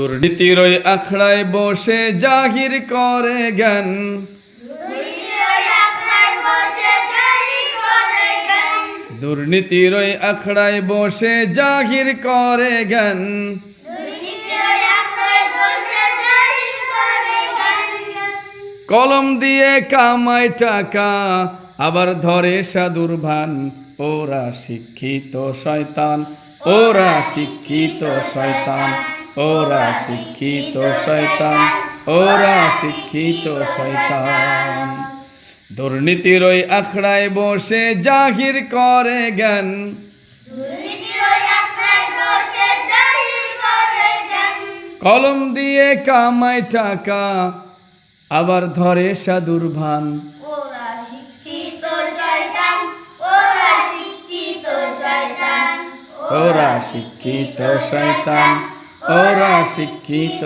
দুর্নীতির ওই আখড়ায় বসে জাহির করে জ্ঞান। দুর্নীতির ওই আখড়ায় বসে জাহির করে জ্ঞান। কলম দিয়ে কামায় টাকা আবার ধরে সাধুর ভান। ওরা শিক্ষিত শয়তান ওরা শিক্ষিত শয়তান। ওরা শিক্ষিত শয়তান ওরা শিক্ষিত শয়তান দুর্নীতির ওই আখড়ায় বসে জাহির করে জ্ঞান কলম দিয়ে কামায় টাকা আবার ধরে সাধুর ভান ওরা শিক্ষিত শয়তান ওরা শিক্ষিত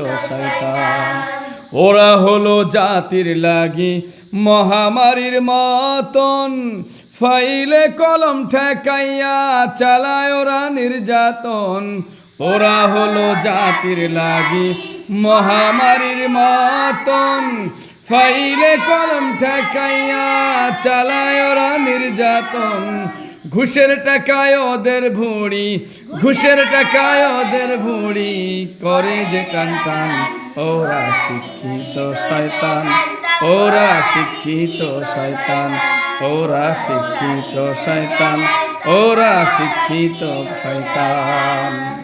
ওরা হলো জাতির লাগি মহামারীর মতন। ফাইলে কলম ঠেকাইয়া চালায় ওরা নির্যাতন। ওরা হলো জাতির লাগি মহামারীর মতন। ফাইলে কলম ঠেকাইয়া চালায় ওরা নির্যাতন। ঘুষের টাকায় ওদের ভুঁড়ি, ঘুষের টাকায় ওদের ভুঁড়ি। করে যে টান টান, ওরা শিক্ষিত শয়তান, ওরা শিক্ষিত শয়তান, ওরা শিক্ষিত শয়তান, ওরা শিক্ষিত শয়তান।